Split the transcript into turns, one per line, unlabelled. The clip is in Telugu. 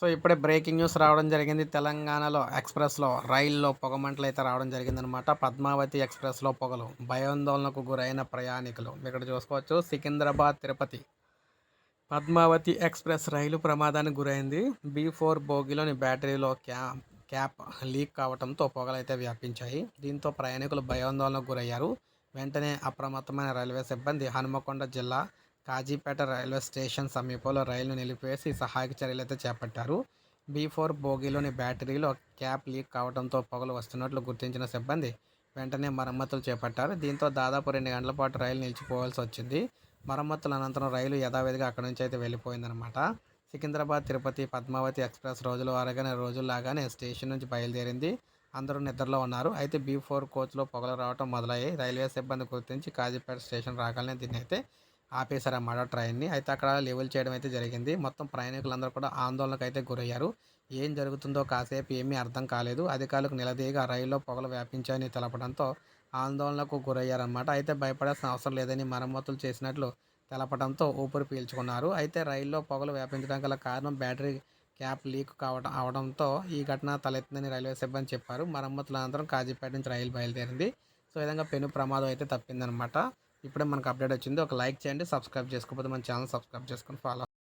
సో ఇప్పుడే బ్రేకింగ్ న్యూస్ రావడం జరిగింది. తెలంగాణలో ఎక్స్ప్రెస్లో రైల్లో పొగమంటలు అయితే రావడం జరిగిందనమాట పద్మావతి ఎక్స్ప్రెస్లో పొగలు భయాందోళనకు గురైన ప్రయాణికులు. ఇక్కడ చూసుకోవచ్చు సికింద్రాబాద్ తిరుపతి. పద్మావతి ఎక్స్ప్రెస్ రైలు ప్రమాదానికి గురైంది. బీ ఫోర్ బోగిలోని బ్యాటరీలో క్యా క్యాప్ లీక్ కావడంతో పొగలైతే వ్యాపించాయి. దీంతో ప్రయాణికులు భయాందోళనకు గురయ్యారు. వెంటనే అప్రమత్తమైన రైల్వే సిబ్బంది హనుమకొండ జిల్లా కాజీపేట రైల్వే స్టేషన్ సమీపంలో రైలును నిలిపివేసి సహాయక చర్యలు అయితే చేపట్టారు. బీ ఫోర్ బోగీలోని బ్యాటరీలో క్యాప్ లీక్ కావడంతో పొగలు వస్తున్నట్లు గుర్తించిన సిబ్బంది వెంటనే మరమ్మతులు చేపట్టారు. దీంతో దాదాపు రెండు గంటల పాటు రైలు నిలిచిపోవాల్సి వచ్చింది. మరమ్మతుల అనంతరం రైలు యథావిధిగా అక్కడి నుంచి అయితే వెళ్ళిపోయిందనమాట సికింద్రాబాద్ తిరుపతి పద్మావతి ఎక్స్ప్రెస్ రోజులు అరగని రోజుల్లాగానే స్టేషన్ నుంచి బయలుదేరింది. అందరూ నిద్రలో ఉన్నారు. అయితే బీ ఫోర్ కోచ్లో పొగలు రావడం మొదలయ్యాయి. రైల్వే సిబ్బంది గుర్తించి కాజీపేట స్టేషన్ రాగానే దీన్ని అయితే ఆపేశారన్నమాట ట్రైన్ని. అయితే అక్కడ లెవెల్ చేయడం అయితే జరిగింది. మొత్తం ప్రయాణికులందరూ కూడా ఆందోళనకు అయితే గురయ్యారు. ఏం జరుగుతుందో కాసేపు ఏమీ అర్థం కాలేదు. అధికారులకు నిలదీయగా రైల్లో పొగలు వ్యాపించాయని తెలపడంతో ఆందోళనకు గురయ్యారన్నమాట. అయితే భయపడాల్సిన అవసరం లేదని మరమ్మతులు చేసినట్లు తెలపడంతో ఊపిరి పీల్చుకున్నారు. అయితే రైల్లో పొగలు వ్యాపించడం గల కారణం బ్యాటరీ క్యాప్ లీక్ కావడం అవడంతో ఈ ఘటన తలెత్తిందని రైల్వే సిబ్బంది చెప్పారు. మరమ్మతుల అనంతరం కాజీపేట నుంచి రైలు బయలుదేరింది. సో ఈ విధంగా పెను ప్రమాదం అయితే తప్పిందనమాట ఇప్పుడే మనకు అప్డేట్ వచ్చింది. ఒక లైక్ చేయండి సబ్స్క్రైబ్ చేసుకోకపోతే మన ఛానల్ సబ్స్క్రైబ్ చేసుకొని ఫాలో